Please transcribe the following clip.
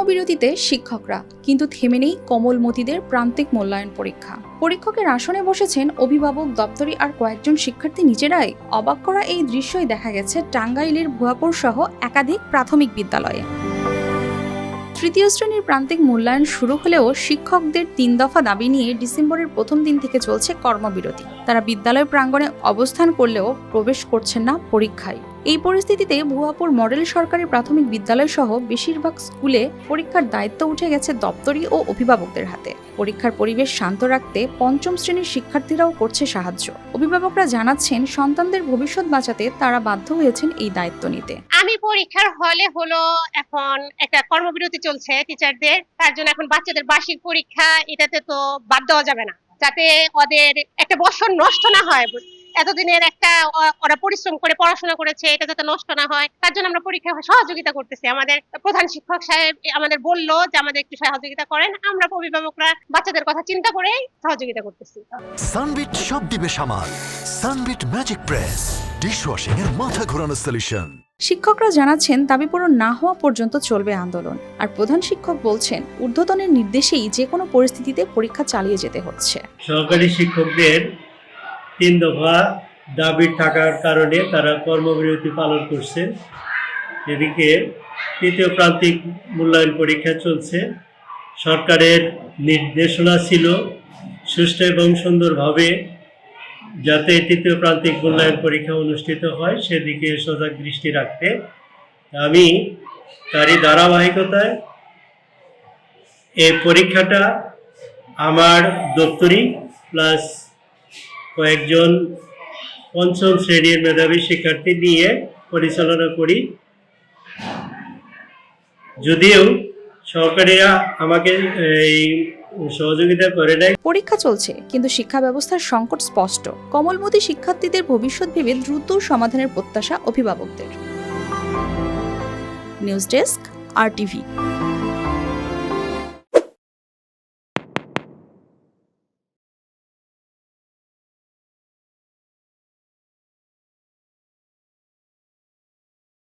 কর্মবিরতিতে শিক্ষকরা, কিন্তু থেমে নেই কমলমতিদের প্রান্তিক মূল্যায়ন পরীক্ষা। পরীক্ষকের আসনে বসেছেন অভিভাবক দপ্তরি আর কয়েকজন শিক্ষার্থী নিজেরাই। অবাক করা এই দৃশ্যই দেখা গেছে টাঙ্গাইলের ভুয়াপুর সহ একাধিক প্রাথমিক বিদ্যালয়ে। তৃতীয় শ্রেণির প্রান্তিক মূল্যায়ন শুরু হলেও শিক্ষকদের তিন দফা দাবি নিয়ে ডিসেম্বরের প্রথম দিন থেকে চলছে কর্মবিরতি। তারা বিদ্যালয় প্রাঙ্গণে অবস্থান করলেও প্রবেশ করছেন না পরীক্ষায়। এই পরিস্থিতিতে ভুয়াপুর মডেল সরকারি প্রাথমিক বিদ্যালয় সহ বেশিরভাগ স্কুলে পরীক্ষার দায়িত্ব উঠে গেছে দপ্তরি ও অভিভাবকদের হাতে। পরীক্ষার পরিবেশ শান্ত রাখতে পঞ্চম শ্রেণির শিক্ষার্থীরাও করছে সাহায্য। অভিভাবকরা জানাচ্ছেন, সন্তানদের ভবিষ্যৎ বাঁচাতে তারা বাধ্য হয়েছেন এই দায়িত্ব নিতে। আমি পরীক্ষার হলে হলো এখন একটা কর্মবিরতি চলছে টিচারদের তার জন্য এখন বাচ্চাদের বার্ষিক পরীক্ষা, এটাতে তো বাদ দেওয়া যাবে না। যাতে ওদের একটা বছর নষ্ট না হয়। এতদিনের একটা ওরা পরিশ্রম করে পড়াশোনা করেছে এটা যাতে নষ্ট না হয় তার জন্য আমরা পরীক্ষায় সহযোগিতা করতেছি। আমাদের প্রধান শিক্ষক সাহেব আমাদের বলল যে আমাদের একটু সহযোগিতা করেন আমরা অভিভাবকরা বাচ্চাদের কথা চিন্তা করেই সহযোগিতা করতেছি। সানবিট সব দিবে সামাল। সানবিট ম্যাজিক প্রেস ডিশওয়াশিং এর মাথা ঘোরানো সলিউশন শিক্ষকরা জানাচ্ছেন দাবি পূরণ না হওয়া পর্যন্ত চলবে আন্দোলন। আর প্রধান শিক্ষক বলছেন ঊর্ধ্বতনের নির্দেশেই যে কোনো পরিস্থিতিতে পরীক্ষা চালিয়ে যেতে হচ্ছে। সহকারী শিক্ষকদের তিন দফা দাবি থাকার কারণে তারা কর্মবিরতি পালন করছে। এদিকে তৃতীয় প্রান্তিক মূল্যায়ন পরীক্ষা চলছে। সরকারের নির্দেশনা ছিল সুষ্ঠু এবং সুন্দরভাবে যাতে তৃতীয় প্রান্তিক মূল্যায়ন পরীক্ষা অনুষ্ঠিত হয়, সেদিকে সজাগ দৃষ্টি রাখতে। আমি তারই ধারাবাহিকতায় এই পরীক্ষাটা আমার দপ্তরি প্লাস কয়েকজন পঞ্চম শ্রেণির মেধাবী শিক্ষার্থী নিয়ে পরিচালনা করি। যদিও সরকারিরা আমাকে এই সহযোগিতা করে নাই। পরীক্ষা চলছে, কিন্তু শিক্ষা ব্যবস্থার সংকট স্পষ্ট। কমলমতি শিক্ষার্থীদের ভবিষ্যৎ ভেবে দ্রুত সমাধানের প্রত্যাশা অভিভাবকদের। News desk, R TV.